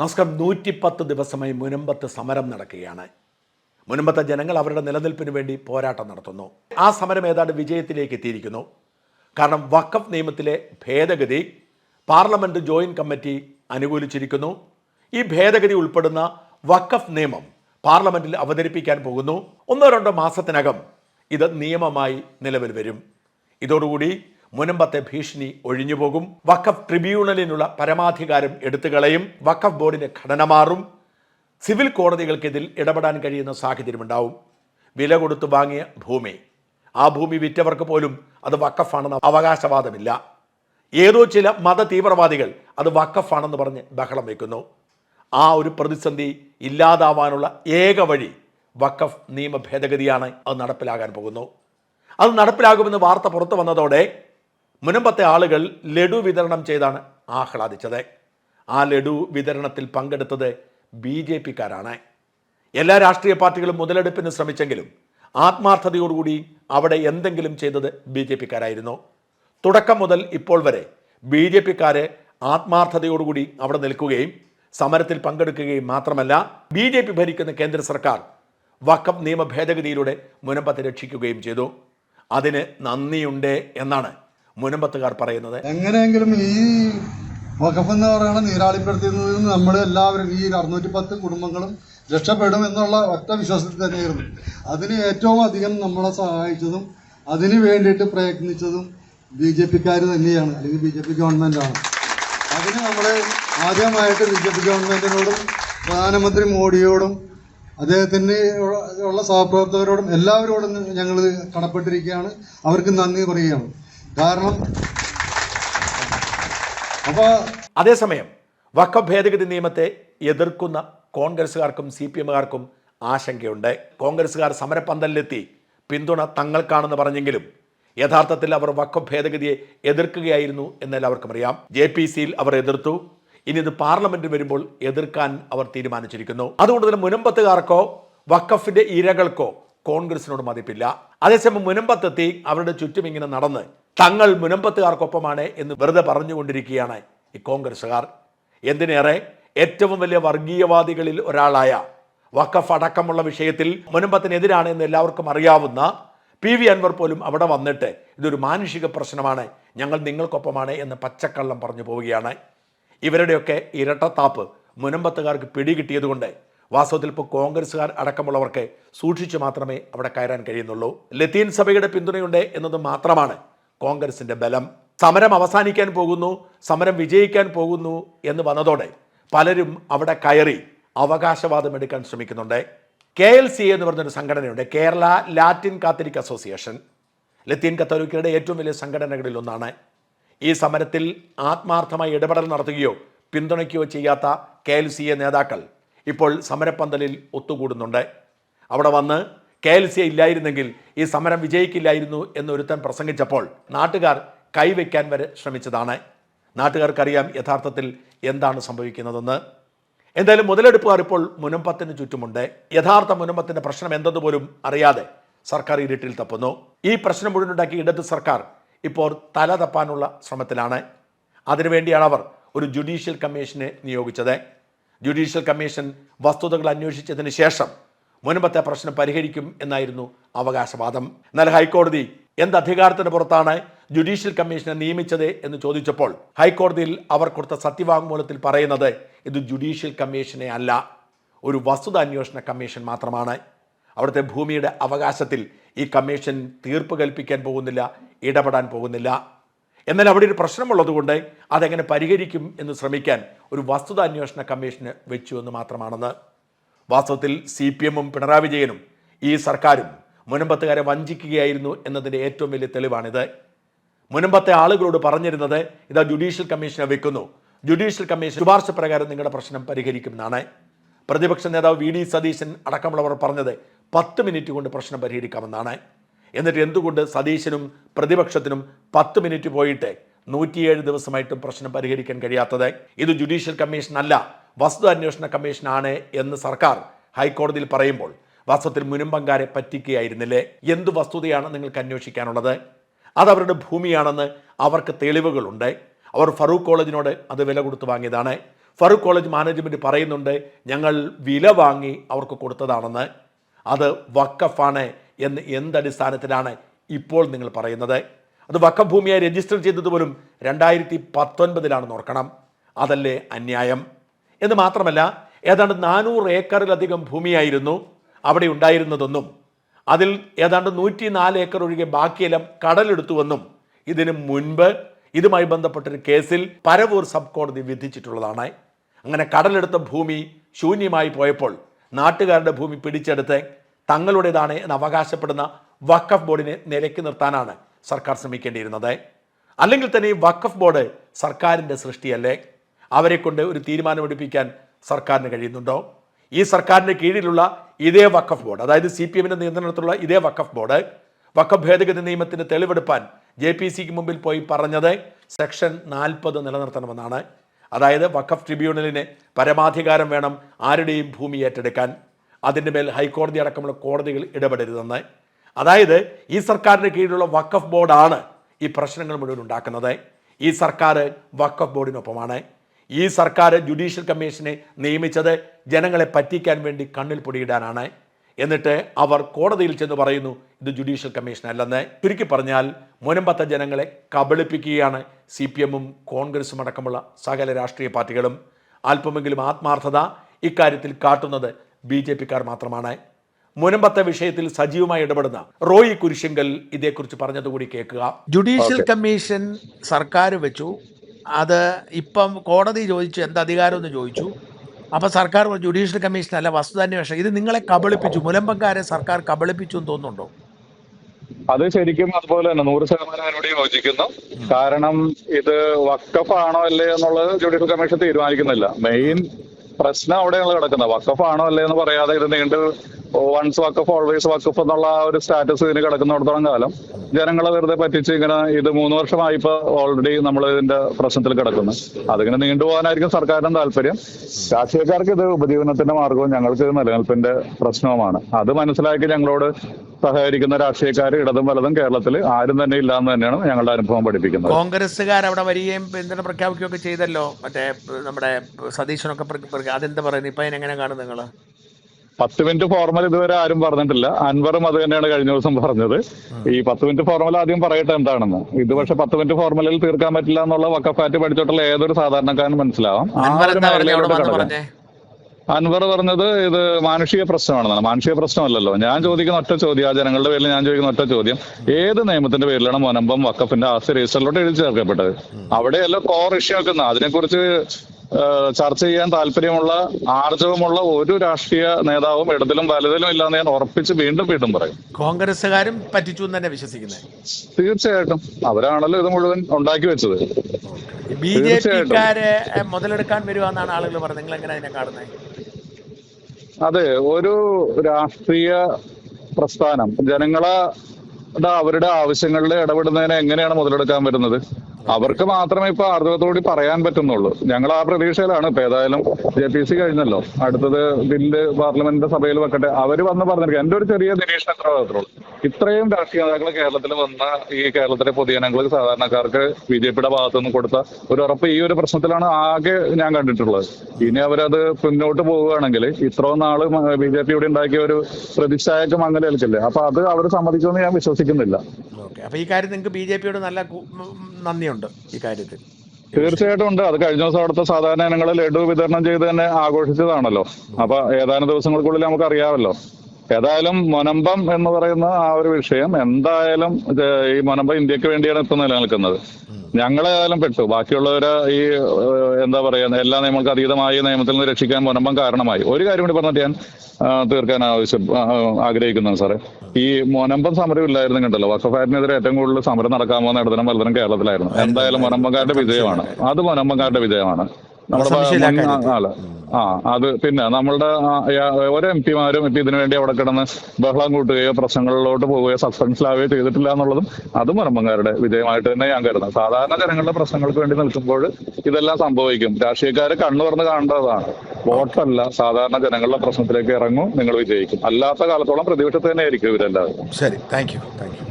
നമസ്കാരം. നൂറ്റിപ്പത്ത് ദിവസമായി മുനമ്പത്ത് സമരം നടക്കുകയാണ്. മുനമ്പത്തെ ജനങ്ങൾ അവരുടെ നിലനിൽപ്പിന് വേണ്ടി പോരാട്ടം നടത്തുന്നു. ആ സമരം ഏതാണ്ട് വിജയത്തിലേക്ക് എത്തിയിരിക്കുന്നു. കാരണം വഖഫ് നിയമത്തിലെ ഭേദഗതി പാർലമെന്റ് ജോയിന്റ് കമ്മിറ്റി അനുകൂലിച്ചിരിക്കുന്നു. ഈ ഭേദഗതി ഉൾപ്പെടുന്ന വഖഫ് നിയമം പാർലമെന്റിൽ അവതരിപ്പിക്കാൻ പോകുന്നു. ഒന്നോ രണ്ടോ മാസത്തിനകം ഇത് നിയമമായി നിലവിൽ വരും. ഇതോടുകൂടി മുനമ്പത്തെ ഭീഷണി ഒഴിഞ്ഞുപോകും വഖഫ് ട്രിബ്യൂണലിനുള്ള പരമാധികാരം എടുത്തുകളയും വഖഫ് ബോർഡിന്റെ ഘടന മാറും. സിവിൽ കോടതികൾക്ക് ഇതിൽ ഇടപെടാൻ കഴിയുന്ന സാഹചര്യമുണ്ടാവും. വില കൊടുത്തു വാങ്ങിയ ഭൂമി. ആ ഭൂമി വിറ്റവർക്ക് പോലും അത് വക്കഫാണെന്ന് അവകാശവാദമില്ല. ഏതോ ചില മത തീവ്രവാദികൾ അത് വക്കഫാണെന്ന് പറഞ്ഞ് ബഹളം വയ്ക്കുന്നു ആ ഒരു പ്രതിസന്ധി ഇല്ലാതാവാനുള്ള ഏക വഴി വക്കഫ് നിയമ ഭേദഗതിയാണ്. അത് നടപ്പിലാകാൻ പോകുന്നു. അത് നടപ്പിലാകുമെന്ന് വാർത്ത പുറത്തു വന്നതോടെ മുനമ്പത്തെ ആളുകൾ ലഡു വിതരണം ചെയ്താണ് ആഹ്ലാദിച്ചത്. ആ ലഡു വിതരണത്തിൽ പങ്കെടുത്തത് ബി ജെ പിക്കാരാണ്. എല്ലാ രാഷ്ട്രീയ പാർട്ടികളും മുതലെടുപ്പിന് ശ്രമിച്ചെങ്കിലും ആത്മാർത്ഥതയോടുകൂടി അവിടെ എന്തെങ്കിലും ചെയ്തത് ബി ജെ പിക്കാരായിരുന്നു. തുടക്കം മുതൽ ഇപ്പോൾ വരെ ബി ജെ പിക്കാര് ആത്മാർത്ഥതയോടുകൂടി അവിടെ നിൽക്കുകയും സമരത്തിൽ പങ്കെടുക്കുകയും മാത്രമല്ല ബി ജെ പി ഭരിക്കുന്ന കേന്ദ്ര സർക്കാർ വക്കം നിയമ ഭേദഗതിയിലൂടെ മുനമ്പത്തെ രക്ഷിക്കുകയും ചെയ്തു. അതിന് നന്ദിയുണ്ട് എന്നാണ് മുനമ്പത്തുകാർ പറയുന്നത്. എങ്ങനെയെങ്കിലും ഈ വഖഫ് എന്ന് പറയുന്ന നീരാളിപ്പെടുത്തുന്നതിൽ നിന്ന് നമ്മൾ എല്ലാവരും ഈ അറുന്നൂറ്റി പത്ത് കുടുംബങ്ങളും രക്ഷപ്പെടും എന്നുള്ള ഒറ്റ വിശ്വാസത്തിൽ തന്നെയായിരുന്നു. അതിന് ഏറ്റവും അധികം നമ്മളെ സഹായിച്ചതും അതിന് വേണ്ടിയിട്ട് പ്രയത്നിച്ചതും ബി ജെ പിക്കാർ തന്നെയാണ് അല്ലെങ്കിൽ ബി ജെ പി ഗവൺമെന്റാണ് അതിന് നമ്മൾ ആദ്യമായിട്ട് ബി ജെ പി ഗവൺമെന്റിനോടും പ്രധാനമന്ത്രി മോഡിയോടും അദ്ദേഹത്തിന് ഉള്ള സഹപ്രവർത്തകരോടും എല്ലാവരോടും ഞങ്ങൾ കടപ്പെട്ടിരിക്കുകയാണ്. അവർക്ക് നന്ദി പറയുകയാണ്. കാരണം? അപ്പോൾ അതേസമയം വക്കം ഭേദഗതി നിയമത്തെ എതിർക്കുന്ന കോൺഗ്രസ്സുകാർക്കും സി പി എമ്മുകാർക്കും ആശങ്കയുണ്ട്. കോൺഗ്രസ്സുകാർ സമരപ്പന്തലിലെത്തി പിന്തുണ തങ്ങൾക്കാണെന്ന് പറഞ്ഞെങ്കിലും യഥാർത്ഥത്തിൽ അവർ വക്കം ഭേദഗതിയെ എതിർക്കുകയായിരുന്നു എന്നെല്ലാവർക്കും അറിയാം. ജെ പി സിയിൽ അവർ എതിർത്തു. ഇനി ഇത് പാർലമെന്റിൽ വരുമ്പോൾ എതിർക്കാൻ അവർ തീരുമാനിച്ചിരിക്കുന്നു. അതുകൊണ്ട് തന്നെ മുനമ്പത്തുകാർക്കോ വക്കഫിന്റെ ഇരകൾക്കോ കോൺഗ്രസിനോട് മതിപ്പില്ല. അതേസമയം മുനമ്പത്തെത്തി അവരുടെ ചുറ്റും ഇങ്ങനെ നടന്ന് തങ്ങൾ മുനമ്പത്തുകാർക്കൊപ്പമാണ് എന്ന് വെറുതെ പറഞ്ഞുകൊണ്ടിരിക്കുകയാണ് ഈ കോൺഗ്രസ്സുകാർ. എന്തിനേറെ? ഏറ്റവും വലിയ വർഗീയവാദികളിൽ ഒരാളായ വഖഫ് അടക്കമുള്ള വിഷയത്തിൽ മുനമ്പത്തിനെതിരാണ് എന്ന് എല്ലാവർക്കും അറിയാവുന്ന പി വി അൻവർ പോലും അവിടെ വന്നിട്ട് ഇതൊരു മാനുഷിക പ്രശ്നമാണ് ഞങ്ങൾ നിങ്ങൾക്കൊപ്പമാണ് എന്ന് പച്ചക്കള്ളം പറഞ്ഞു പോവുകയാണ്. ഇവരുടെയൊക്കെ ഇരട്ടത്താപ്പ് മുനമ്പത്തുകാർക്ക് പിടികിട്ടിയതുകൊണ്ട് വാസ്തവത്തിൽ ഇപ്പോൾ കോൺഗ്രസ്സുകാർ അടക്കമുള്ളവർക്ക് സൂക്ഷിച്ചു മാത്രമേ അവിടെ കയറാൻ കഴിയുന്നുള്ളൂ. ലത്തീൻ സഭയുടെ പിന്തുണയുണ്ട് എന്നത് മാത്രമാണ് കോൺഗ്രസിന്റെ ബലം സമരം അവസാനിക്കാൻ പോകുന്നു സമരം വിജയിക്കാൻ പോകുന്നു എന്ന് വന്നതോടെ പലരും അവിടെ കയറി അവകാശവാദം എടുക്കാൻ ശ്രമിക്കുന്നുണ്ട്. കെ എൽ സി എന്ന് പറഞ്ഞൊരു സംഘടനയുണ്ട് കേരള ലാറ്റിൻ കാത്തലിക് അസോസിയേഷൻ. ലത്തീൻ കത്തോലിക്കരുടെ ഏറ്റവും വലിയ സംഘടനകളിൽ ഒന്നാണ്. ഈ സമരത്തിൽ ആത്മാർത്ഥമായി ഇടപെടൽ നടത്തുകയോ പിന്തുണയ്ക്കുകയോ ചെയ്യാത്ത കെ എൽ സി എ നേതാക്കൾ ഇപ്പോൾ സമരപ്പന്തലിൽ ഒത്തുകൂടുന്നുണ്ട്. അവിടെ വന്ന് കെ എൽ സി ഇല്ലായിരുന്നെങ്കിൽ ഈ സമരം വിജയിക്കില്ലായിരുന്നു എന്നൊരുത്തൻ പ്രസംഗിച്ചപ്പോൾ നാട്ടുകാർ കൈവയ്ക്കാൻ വരെ ശ്രമിച്ചതാണ്. നാട്ടുകാർക്കറിയാം യഥാർത്ഥത്തിൽ എന്താണ് സംഭവിക്കുന്നതെന്ന്. എന്തായാലും മുതലെടുപ്പുകാർ ഇപ്പോൾ മുനമ്പത്തിന് ചുറ്റുമുണ്ട്. യഥാർത്ഥ മുനമ്പത്തിന്റെ പ്രശ്നം എന്തെന്നുപോലും അറിയാതെ സർക്കാർ ഇരുട്ടിൽ തപ്പുന്നു. ഈ പ്രശ്നം മുഴുവനുണ്ടാക്കി ഇടത് സർക്കാർ ഇപ്പോൾ തല തപ്പാനുള്ള ശ്രമത്തിലാണ്. അതിനുവേണ്ടിയാണ് അവർ ഒരു ജുഡീഷ്യൽ കമ്മീഷനെ നിയോഗിച്ചത്. ജുഡീഷ്യൽ കമ്മീഷൻ വസ്തുതകൾ അന്വേഷിച്ചതിന് ശേഷം മുൻപത്തെ പ്രശ്നം പരിഹരിക്കും എന്നായിരുന്നു അവകാശവാദം. എന്നാൽ ഹൈക്കോടതി എന്ത് അധികാരത്തിന് പുറത്താണ് ജുഡീഷ്യൽ കമ്മീഷനെ നിയമിച്ചത് എന്ന് ചോദിച്ചപ്പോൾ ഹൈക്കോടതിയിൽ അവർ കൊടുത്ത സത്യവാങ്മൂലത്തിൽ പറയുന്നത് ഇത് ജുഡീഷ്യൽ കമ്മീഷനെ അല്ല ഒരു വസ്തുത അന്വേഷണ കമ്മീഷൻ മാത്രമാണ്. അവിടുത്തെ ഭൂമിയുടെ അവകാശത്തിൽ ഈ കമ്മീഷൻ തീർപ്പ് കൽപ്പിക്കാൻ പോകുന്നില്ല ഇടപെടാൻ പോകുന്നില്ല. എന്നാൽ അവിടെ ഒരു പ്രശ്നമുള്ളതുകൊണ്ട് അതെങ്ങനെ പരിഹരിക്കും എന്ന് ശ്രമിക്കാൻ ഒരു വസ്തുത അന്വേഷണ കമ്മീഷന് വെച്ചു എന്ന് മാത്രമാണെന്ന്. വാസ്തവത്തിൽ സി പി എമ്മും പിണറായി വിജയനും ഈ സർക്കാരും മുനമ്പത്തുകാരെ വഞ്ചിക്കുകയായിരുന്നു എന്നതിന്റെ ഏറ്റവും വലിയ തെളിവാണിത്. മുനമ്പത്തെ ആളുകളോട് പറഞ്ഞിരുന്നത് ഇതാ ജുഡീഷ്യൽ കമ്മീഷനെ വെക്കുന്നു. ജുഡീഷ്യൽ കമ്മീഷൻ ശുപാർശ പ്രകാരം നിങ്ങളുടെ പ്രശ്നം പരിഹരിക്കുമെന്നാണ്. പ്രതിപക്ഷ നേതാവ് വി ഡി സതീശൻ അടക്കമുള്ളവർ പറഞ്ഞത് പത്ത് മിനിറ്റ് കൊണ്ട് പ്രശ്നം പരിഹരിക്കാമെന്നാണ്. എന്നിട്ട് എന്തുകൊണ്ട് സതീശനും പ്രതിപക്ഷത്തിനും പത്ത് മിനിറ്റ് പോയിട്ട് നൂറ്റിയേഴ് ദിവസമായിട്ടും പ്രശ്നം പരിഹരിക്കാൻ കഴിയാത്തത്? ഇത് ജുഡീഷ്യൽ കമ്മീഷൻ അല്ല വസ്തു അന്വേഷണ കമ്മീഷനാണ് എന്ന് സർക്കാർ ഹൈക്കോടതിയിൽ പറയുമ്പോൾ വാസ്തവത്തിൽ മുനമ്പങ്കാരെ പറ്റിക്കുകയായിരുന്നില്ലേ? എന്ത് വസ്തുതയാണ് നിങ്ങൾക്ക് അന്വേഷിക്കാനുള്ളത്? അത് അവരുടെ ഭൂമിയാണെന്ന് അവർക്ക് തെളിവുകളുണ്ട്. അവർ ഫറൂഖ് കോളേജിനോട് അത് വില കൊടുത്ത് വാങ്ങിയതാണ്. ഫറൂഖ് കോളേജ് മാനേജ്മെന്റ് പറയുന്നുണ്ട് ഞങ്ങൾ വില വാങ്ങി അവർക്ക് കൊടുത്തതാണെന്ന്. അത് വക്കഫാണ് എന്ന് എന്തടിസ്ഥാനത്തിലാണ് ഇപ്പോൾ നിങ്ങൾ പറയുന്നത്? അത് വക്കഫ് ഭൂമിയായി രജിസ്റ്റർ ചെയ്തതുപോലും രണ്ടായിരത്തി പത്തൊൻപതിലാണെന്ന് ഓർക്കണം. അതല്ലേ അന്യായം? എന്ന് മാത്രമല്ല ഏതാണ്ട് നാനൂറ് ഏക്കറിലധികം ഭൂമിയായിരുന്നു അവിടെ ഉണ്ടായിരുന്നതെന്നും അതിൽ ഏതാണ്ട് നൂറ്റി നാല് ഏക്കർ ഒഴികെ ബാക്കിയെല്ലാം കടലെടുത്തുവെന്നും ഇതിനു മുൻപ് ഇതുമായി ബന്ധപ്പെട്ടൊരു കേസിൽ പരവൂർ സബ് കോടതി വിധിച്ചിട്ടുള്ളതാണ്. അങ്ങനെ കടലെടുത്ത ഭൂമി ശൂന്യമായി പോയപ്പോൾ നാട്ടുകാരുടെ ഭൂമി പിടിച്ചെടുത്ത് തങ്ങളുടേതാണ് എന്ന് അവകാശപ്പെടുന്ന വഖഫ് ബോർഡിനെ നിലയ്ക്ക് നിർത്താനാണ് സർക്കാർ ശ്രമിക്കേണ്ടിയിരുന്നത്. അല്ലെങ്കിൽ തന്നെ ഈ വഖഫ് ബോർഡ് സർക്കാരിന്റെ സൃഷ്ടിയല്ലേ? അവരെ കൊണ്ട് ഒരു തീരുമാനമെടുപ്പിക്കാൻ സർക്കാരിന് കഴിയുന്നുണ്ടോ? ഈ സർക്കാരിന്റെ കീഴിലുള്ള ഇതേ വഖഫ് ബോർഡ് അതായത് സി പി എമ്മിന്റെ നിയന്ത്രണത്തിലുള്ള ഇതേ വഖഫ് ബോർഡ് വഖഫ് ഭേദഗതി നിയമത്തിന് തെളിവെടുപ്പാൻ ജെ പി സിക്ക് മുമ്പിൽ പോയി പറഞ്ഞത് സെക്ഷൻ നാൽപ്പത് നിലനിർത്തണമെന്നാണ്. അതായത് വഖഫ് ട്രിബ്യൂണലിന് പരമാധികാരം വേണം ആരുടെയും ഭൂമി ഏറ്റെടുക്കാൻ. അതിന്റെ മേൽ ഹൈക്കോടതി അടക്കമുള്ള കോടതികൾ ഇടപെടരുതെന്ന്. അതായത് ഈ സർക്കാരിന്റെ കീഴിലുള്ള വഖഫ് ബോർഡാണ് ഈ പ്രശ്നങ്ങൾ മുഴുവൻ ഉണ്ടാക്കുന്നത്. ഈ സർക്കാർ വഖഫ് ബോർഡിനൊപ്പമാണ്. ഈ സർക്കാർ ജുഡീഷ്യൽ കമ്മീഷനെ നിയമിച്ചത് ജനങ്ങളെ പറ്റിക്കാൻ വേണ്ടി കണ്ണിൽ പൊടിയിടാനാണ്. എന്നിട്ട് അവർ കോടതിയിൽ ചെന്ന് പറയുന്നു ഇത് ജുഡീഷ്യൽ കമ്മീഷൻ അല്ലെന്ന് ചുരുക്കി പറഞ്ഞാൽ മുനമ്പത്തെ ജനങ്ങളെ കബളിപ്പിക്കുകയാണ് സി പി എമ്മും കോൺഗ്രസും അടക്കമുള്ള സകല രാഷ്ട്രീയ പാർട്ടികളും. അല്പമെങ്കിലും ആത്മാർത്ഥത ഇക്കാര്യത്തിൽ കാട്ടുന്നത് ബി ജെ പിക്കാർ മാത്രമാണ്. മുനമ്പത്തെ വിഷയത്തിൽ സജീവമായി ഇടപെടുന്ന റോയി കുരിശങ്കൽ ഇതേക്കുറിച്ച് പറഞ്ഞതുകൂടി കേൾക്കുക. ജുഡീഷ്യൽ കമ്മീഷൻ സർക്കാർ വെച്ചു. അത് ഇപ്പം കോടതി ചോദിച്ചു എന്ത് അധികാരമെന്ന് ചോദിച്ചു. അപ്പോൾ സർക്കാർ ജുഡീഷ്യൽ കമ്മീഷൻ അല്ല വസ്തുതാന്വേഷണം ഇത് നിങ്ങളെ കബളിപ്പിച്ചു. മുലമ്പക്കാരെ സർക്കാർ കബളിപ്പിച്ചു എന്ന് തോന്നുന്നുണ്ടോ? അത് ശരിക്കും അതുപോലെ തന്നെ നൂറ് ശതമാനം അതിനോട് യോജിക്കുന്നു. കാരണം ഇത് വക്കഫാണോ അല്ലേ എന്നുള്ളത് ജുഡീഷ്യൽ കമ്മീഷൻ തീരുമാനിക്കുന്നില്ല. മെയിൻ പ്രശ്നം അവിടെയാണ് കിടക്കുന്നത്. വക്കഫാണോ അല്ലേ എന്ന് പറയാതെ ഇത് നീണ്ട് വൺസ് വക്കഫ് ഓൾവേസ് വക്കഫ് എന്നുള്ള ഒരു സ്റ്റാറ്റസ് ഇതിന് കിടക്കുന്നിടത്തോളം കാലം ജനങ്ങളെ വെറുതെ പറ്റിച്ച് ഇങ്ങനെ ഇത് മൂന്ന് വർഷമായി ഇപ്പൊ ഓൾറെഡി നമ്മൾ ഇതിന്റെ പ്രശ്നത്തിൽ കിടക്കുന്നു. അതിങ്ങനെ നീണ്ടുപോകാനായിരിക്കും സർക്കാരിന്റെ താല്പര്യം. രാഷ്ട്രീയക്കാർക്ക് ഇത് ഉപജീവനത്തിന്റെ മാർഗവും ഞങ്ങൾക്ക് നിലനിൽപ്പിന്റെ പ്രശ്നവുമാണ്. അത് മനസ്സിലാക്കി ഞങ്ങളോട് സഹകരിക്കുന്ന രാഷ്ട്രീയക്കാർ ഇടതും വലതും കേരളത്തിൽ ആരും തന്നെ ഇല്ല എന്ന് തന്നെയാണ് ഞങ്ങളുടെ അനുഭവം പഠിപ്പിക്കുന്നത്. കോൺഗ്രസ്സുകാർ അവിടെ വരികയും പിന്തുണ പ്രഖ്യാപിക്കുകയൊക്കെ ചെയ്തല്ലോ? മറ്റേ നമ്മുടെ സതീശനൊക്കെ അതെന്താ പറയുന്നത് ഇപ്പം എങ്ങനെ കാണും നിങ്ങൾ പത്ത് മിനിറ്റ് ഫോർമൽ ഇതുവരെ ആരും പറഞ്ഞിട്ടില്ല. അൻവറും അത് തന്നെയാണ് കഴിഞ്ഞ ദിവസം പറഞ്ഞത്. ഈ പത്ത് മിനിറ്റ് ഫോർമൽ ആദ്യം പറയട്ടെ എന്താണെന്ന്. ഇത് പക്ഷെ പത്ത് മിനിറ്റ് ഫോർമലിൽ തീർക്കാൻ പറ്റില്ല എന്നുള്ള വക്കഫാറ്റ് പഠിച്ചിട്ടുള്ള ഏതൊരു സാധാരണക്കാരനും മനസ്സിലാവും. ആ അൻവർ ഒരു അവിടെ മേഖലയിലോട്ട് പറഞ്ഞേ? അൻവർ പറഞ്ഞത് ഇത് മാനുഷിക പ്രശ്നമാണെന്നാണ്. മാനുഷിക പ്രശ്നമല്ലല്ലോ. ഞാൻ ചോദിക്കുന്ന ഒറ്റ ചോദ്യം ആ ജനങ്ങളുടെ പേരിൽ ഞാൻ ചോദിക്കുന്ന ഒറ്റ ചോദ്യം. ഏത് നിയമത്തിന്റെ പേരിലാണ് മുനമ്പം വക്കഫിന്റെ ആസ്തി രജിസ്റ്ററിലോട്ട് എഴുതി ചേർക്കപ്പെട്ടത്? അവിടെയല്ല കോർ ഇഷ്യൂ വെക്കുന്നത് അതിനെക്കുറിച്ച് ചർച്ച ചെയ്യാൻ താല്പര്യമുള്ള ആർജവമുള്ള ഒരു രാഷ്ട്രീയ നേതാവും ഇടതിലും വലതിലും ഇല്ലാന്ന് ഞാൻ ഉറപ്പിച്ച് വീണ്ടും വീണ്ടും പറയും. കോൺഗ്രസ്സുകാരും പറ്റിച്ചു എന്ന് തന്നെ വിശ്വസിക്കുന്നത് തീർച്ചയായിട്ടും. അവരാണല്ലോ ഇത് മുഴുവൻ ഉണ്ടാക്കി വെച്ചത്. B J. പിക്കാരെ മുതലെടുക്കാൻ വരുവാന്നാണ് ആളുകൾ പറഞ്ഞത്. നിങ്ങൾ എങ്ങനെ അതിനെ കാണുന്നത് അതെ ഒരു രാഷ്ട്രീയ പ്രസ്ഥാനം ജനങ്ങളെ അവരുടെ ആവശ്യങ്ങളിൽ ഇടപെടുന്നതിനെ എങ്ങനെയാണ് മുതലെടുക്കാൻ വരുന്നത്? അവർക്ക് മാത്രമേ ഇപ്പൊ ആർജവത്തോടി പറയാൻ പറ്റുന്നുള്ളൂ. ഞങ്ങൾ ആ പ്രതീക്ഷയിലാണ്. ഇപ്പൊ ഏതായാലും ജെ പി സി കഴിഞ്ഞല്ലോ. അടുത്തത് ബില്ല് പാർലമെന്റിന്റെ സഭയിൽ വെക്കട്ടെ. അവർ വന്ന് പറഞ്ഞിരിക്കും. എന്റെ ഒരു ചെറിയ നിരീക്ഷണം എത്ര മാത്രമേ ഇത്രയും രാഷ്ട്രീയ നേതാക്കൾ കേരളത്തിൽ വന്ന ഈ കേരളത്തിലെ പൊതുജനങ്ങൾ സാധാരണക്കാർക്ക് ബി ജെ പിയുടെ ഭാഗത്തുനിന്ന് കൊടുത്ത ഒരു ഉറപ്പ് ഈ ഒരു പ്രശ്നത്തിലാണ് ആകെ ഞാൻ കണ്ടിട്ടുള്ളത്. ഇനി അവരത് മുന്നോട്ട് പോവുകയാണെങ്കിൽ ഇത്രയും നാൾ ബി ജെ പി ഇവിടെ ഉണ്ടാക്കിയ ഒരു പ്രതിച്ഛായക്ക് മങ്ങലേൽക്കില്ലേ അപ്പൊ അത് അവർ സമ്മതിക്കുമെന്ന് ഞാൻ വിശ്വസിക്കുന്നില്ല. ഓക്കെ. അപ്പോൾ ഈ കാര്യം നിങ്ങൾക്ക് ബി ജെ പിയോട് നല്ല ഉം, നന്ദിയുണ്ട് ഈ കാര്യത്തിൽ. തീർച്ചയായിട്ടും ഉണ്ട്. അത് കഴിഞ്ഞ ദിവസം അവിടുത്തെ സാധാരണ ഇനങ്ങൾ ലഡു വിതരണം ചെയ്ത് തന്നെ ആഘോഷിച്ചതാണല്ലോ. അപ്പൊ ഏതാനും ദിവസങ്ങൾക്കുള്ളിൽ നമുക്ക് അറിയാമല്ലോ. ഏതായാലും മൊനമ്പം എന്ന് പറയുന്ന ആ ഒരു വിഷയം എന്തായാലും ഈ മൊനമ്പം ഇന്ത്യയ്ക്ക് വേണ്ടിയാണ് ഇപ്പൊ നിലനിൽക്കുന്നത്. ഞങ്ങളേതായാലും പെട്ടു. ബാക്കിയുള്ളവര് ഈ എന്താ പറയാ എല്ലാ നിയമങ്ങൾക്ക് അതീതമായ നിയമത്തിൽ നിന്ന് രക്ഷിക്കാൻ പോരമ്പം കാരണമായി. ഒരു കാര്യം കൂടി പറഞ്ഞിട്ട് ഞാൻ തീർക്കാൻ ആവശ്യം ആഗ്രഹിക്കുന്നു സാറേ. ഈ മൊനമ്പം സമരം ഇല്ലായിരുന്നു കണ്ടല്ലോ. വക്കഫാറ്റിനെതിരെ ഏറ്റവും കൂടുതൽ സമരം നടക്കാൻ പോകുന്ന ഇടതരം വലുതരം കേരളത്തിലായിരുന്നു. എന്തായാലും മൊനമ്പംകാരുടെ വിജയമാണ്. അത്. മൊനമ്പംകാരുടെ വിജയമാണ്. നമ്മുടെ ആ അത് പിന്നെ നമ്മളുടെ ഓരോ എം പിമാരും ഇപ്പൊ ഇതിനു വേണ്ടി അവിടെ കിടന്ന് ബഹളം കൂട്ടുകയോ പ്രശ്നങ്ങളിലോട്ട് പോവുകയോ സസ്പെൻസിലാവുകയോ ചെയ്തിട്ടില്ല എന്നുള്ളതും അതും മുനമ്പങ്കാരുടെ വിജയമായിട്ട് തന്നെ ഞാൻ കരുതുന്നത് സാധാരണ ജനങ്ങളുടെ പ്രശ്നങ്ങൾക്ക് വേണ്ടി നിൽക്കുമ്പോൾ ഇതെല്ലാം സംഭവിക്കും. രാഷ്ട്രീയക്കാർ കണ്ണു തുറന്ന് കാണേണ്ടതാണ്. വോട്ടല്ല സാധാരണ ജനങ്ങളുടെ പ്രശ്നത്തിലേക്ക് ഇറങ്ങും നിങ്ങൾ വിജയിക്കും. അല്ലാത്ത കാലത്തോളം പ്രതിപക്ഷത്ത് തന്നെ ആയിരിക്കും ഇവരെല്ലാവരും. ശരി. Thank you. Thank you.